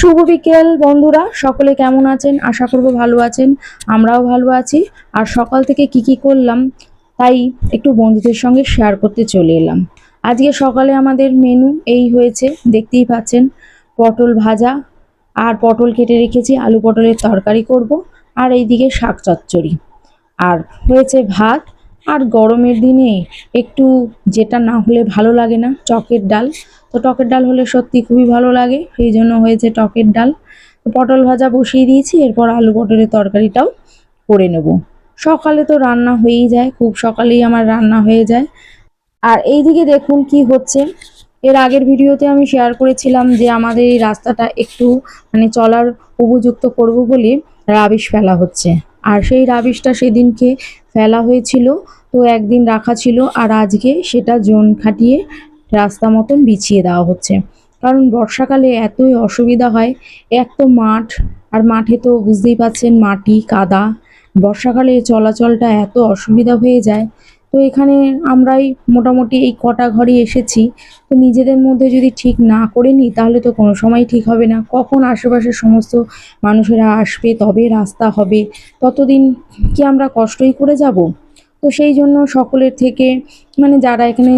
শুভ বিকেল, বন্ধুরা। সকলে কেমন আছেন? আশা করব ভালো আছেন। আমরাও ভালো আছি। আর সকাল থেকে কি কি করলাম, তাই একটু বন্ধুদের সঙ্গে শেয়ার করতে চলে এলাম। আজকে সকালে আমাদের মেনু এই হয়েছে, দেখতেই পাচ্ছেন, পটল ভাজা। আর পটল কেটে রেখেছি, আলু পটলের তরকারি করব, আর এইদিকে শাক চচ্চড়ি। আর হয়েছে ভাত, আর গরমের দিনে একটু যেটা না হলে ভালো লাগে না চকের ডাল। তো টকের ডাল হলে সত্যি খুবই ভালো লাগে সেই জন্য হয়েছে টকের ডাল। তো পটল ভাজা বসিয়ে দিয়েছি, এরপর আলু পটলের তরকারিটাও করে নেব। সকালে তো রান্না হয়েই যায়, খুব সকালেই আমার রান্না হয়ে যায়। আর এইদিকে দেখুন কি হচ্ছে। এর আগের ভিডিওতে আমি শেয়ার করেছিলাম যে আমাদের এই রাস্তাটা একটু মানে চলার উপযুক্ত করব বলে রাবিশ ফেলা হচ্ছে। আর সেই রাবিশটা সেদিনকে ফেলা হয়েছিল, তো একদিন রাখা ছিল, আর আজকে সেটা জোন খাটিয়ে রাস্তা মতন বিছিয়ে দেওয়া হচ্ছে। কারণ বর্ষাকালে এতই অসুবিধা হয়, এক তো মাঠ, আর মাঠে তো বুঝতেই পাচ্ছেন মাটি, কাদা। বর্ষাকালে চলাচলটা এত অসুবিধা হয়ে যায়। তো এখানে আমরাই মোটামুটি এই কটা ঘরে এসেছি। তো নিজেদের মধ্যে যদি ঠিক না করে নিই, তাহলে তো কোনো সময় ঠিক হবে না। কখন আশেপাশের সমস্ত মানুষেরা আসবে, তবে রাস্তা হবে, ততদিন কি আমরা কষ্টই করে যাব? তো সেই জন্য সকলের থেকে মানে যারা এখানে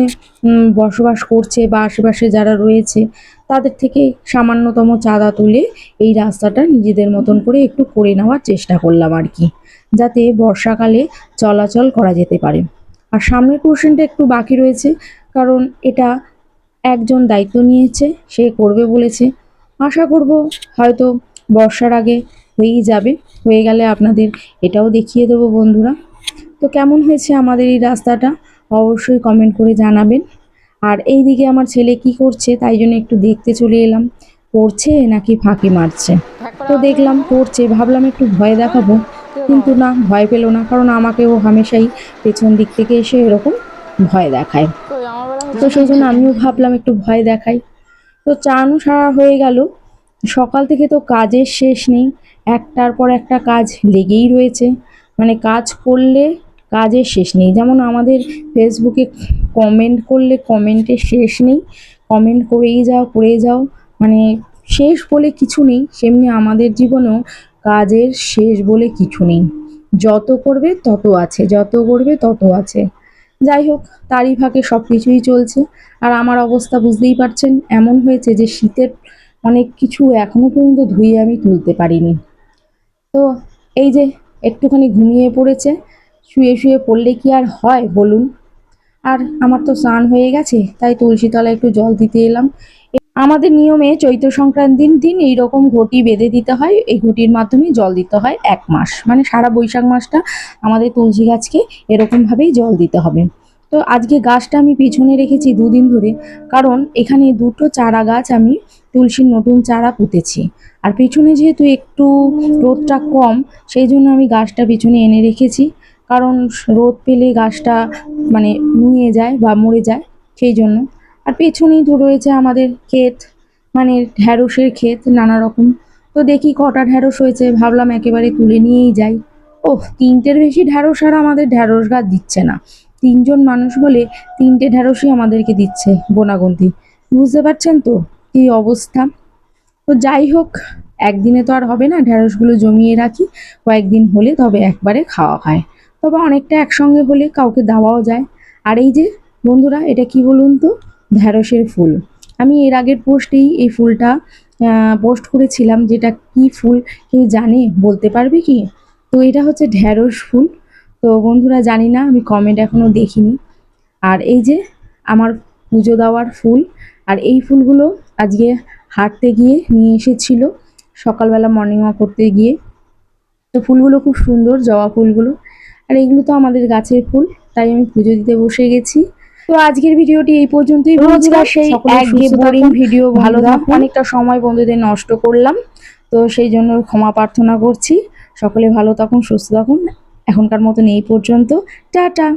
বসবাস করছে বা আশেপাশে যারা রয়েছে, তাদের থেকে সামান্যতম চাঁদা তুলে এই রাস্তাটা নিজেদের মতন করে একটু করে নেওয়ার চেষ্টা করলাম আর কি, যাতে বর্ষাকালে চলাচল করা যেতে পারে। আর সামনের পোর্শনটা একটু বাকি রয়েছে, কারণ এটা একজন দায়িত্ব নিয়েছে, সে করবে বলেছে। আশা করব হয়তো বর্ষার আগে হয়েই যাবে। হয়ে গেলে আপনাদের এটাও দেখিয়ে দেবো বন্ধুরা। তো কেমন হয়েছে আমাদের এই রাস্তাটা? অবশ্যই কমেন্ট করে জানাবেন। আর এই দিকে আমার ছেলে কি করছে, তাই জন্য একটু দেখতে চলে এলাম। পড়ছে নাকি ফাঁকি মারছে? তো দেখলাম পড়ছে, ভাবলাম একটু ভয় দেখাবো। কিন্তু না, ভয় পেল না, কারণ আমাকে ও হামেশাই পেছন দিক থেকে এসে এরকম ভয় দেখায়। তো সেই জন্য আমিও ভাবলাম একটু ভয় দেখাই। তো চানও সারা হয়ে গেল। সকাল থেকে তো কাজের শেষ নেই। একটার পর একটা কাজ লেগেই রয়েছে। মানে কাজ করলে কাজের শেষ নেই। যেমন আমাদের ফেসবুকে কমেন্ট করলে কমেন্টের শেষ নেই। কমেন্ট করেই যাও করেই যাও। মানে শেষ বলে কিছু নেই। সেমনি আমাদের জীবনেও কাজের শেষ বলে কিছু নেই। যত করবে তত আছে, যত করবে তত আছে। যাই হোক, তারই ফাঁকে সব কিছুই চলছে। আর আমার অবস্থা বুঝতেই পারছেন, এমন হয়েছে যে শীতের অনেক কিছু এখনও পর্যন্ত ধুয়ে আমি তুলতে পারিনি। তো এই যে একটুখানি ঘুমিয়ে পড়েছে শুয়ে শুয়ে পড়লে কি আর হয় বলুন? আর আমার তো স্নান হয়ে গেছে, তাই তুলসী তলায় একটু জল দিতে এলাম। আমাদের নিয়মে চৈত্র সংক্রান্তির দিন এই রকম ঘটি বেঁধে দিতে হয়, এই ঘটির মাধ্যমে জল দিতে হয় এক মাস। মানে সারা বৈশাখ মাসটা আমাদের তুলসী গাছকে এরকমভাবেই জল দিতে হবে। তো আজকে গাছটা আমি পিছনে রেখেছি দুদিন ধরে, কারণ এখানে দুটো চারা গাছ আমি তুলসীর নতুন চারা পুঁতেছি। আর পিছনে যেহেতু একটু রোদটা কম, সেই জন্য আমি গাছটা পিছনে এনে রেখেছি। কারণ রোদ পেলে গাছটা মানে নুয়ে যায় বা মরে যায় সেই জন্য। আর পেছনেই তো রয়েছে আমাদের ক্ষেত মানে ঢ্যাঁড়সের ক্ষেত নানা রকম। তো দেখি কটা ঢ্যাঁড়স হয়েছে, ভাবলাম একেবারে তুলে নিয়েই যাই। ওহ, তিনটের বেশি ঢ্যাঁড়স আর আমাদের ঢ্যাঁড়স গাছ দিচ্ছে না। তিনজন মানুষ বলে তিনটে ঢ্যাঁড়সই আমাদেরকে দিচ্ছে বোনাগন্তি। বুঝতে পারছেন তো কী অবস্থা? তো যাই হোক, একদিনে তো আর হবে না ঢ্যাঁড়সগুলো জমিয়ে রাখি, কয়েকদিন হলে তবে একবারে খাওয়া হয়। তবে অনেকটা একসঙ্গে হলে কাউকে দেওয়াও যায়। আর এই যে, বন্ধুরা, এটা কি বলুন তো? ঢ্যাঁড়সের ফুল। আমি এর আগের পোস্টেই এই ফুলটা পোস্ট করেছিলাম যেটা কি ফুল কেউ জানে, বলতে পারবে কি? তো এটা হচ্ছে ঢ্যাঁড়স ফুল। তো বন্ধুরা, জানি না, আমি কমেন্ট এখনও দেখিনি। আর এই যে, আমার পুজো দেওয়ার ফুল। আর এই ফুলগুলো আজকে হাঁটতে গিয়ে নিয়ে এসেছিল, সকালবেলা মর্নিং ওয়াক করতে গিয়ে। তো ফুলগুলো খুব সুন্দর, জবা ফুলগুলো। আর এগুলো তো আমাদের গাছের ফুল তাই আমি পুজো দিতে বসে গেছি। তো আজকের ভিডিওটি এই পর্যন্তই রোজকার সেই একঘেয়ে বোরিং ভিডিও ভালো। থাকুন। অনেকটা সময় বন্ধুদের নষ্ট করলাম তো সেই জন্য ক্ষমা প্রার্থনা করছি। সকলে ভালো থাকুন সুস্থ থাকুন। এখনকার মতন এই পর্যন্ত। টাটা।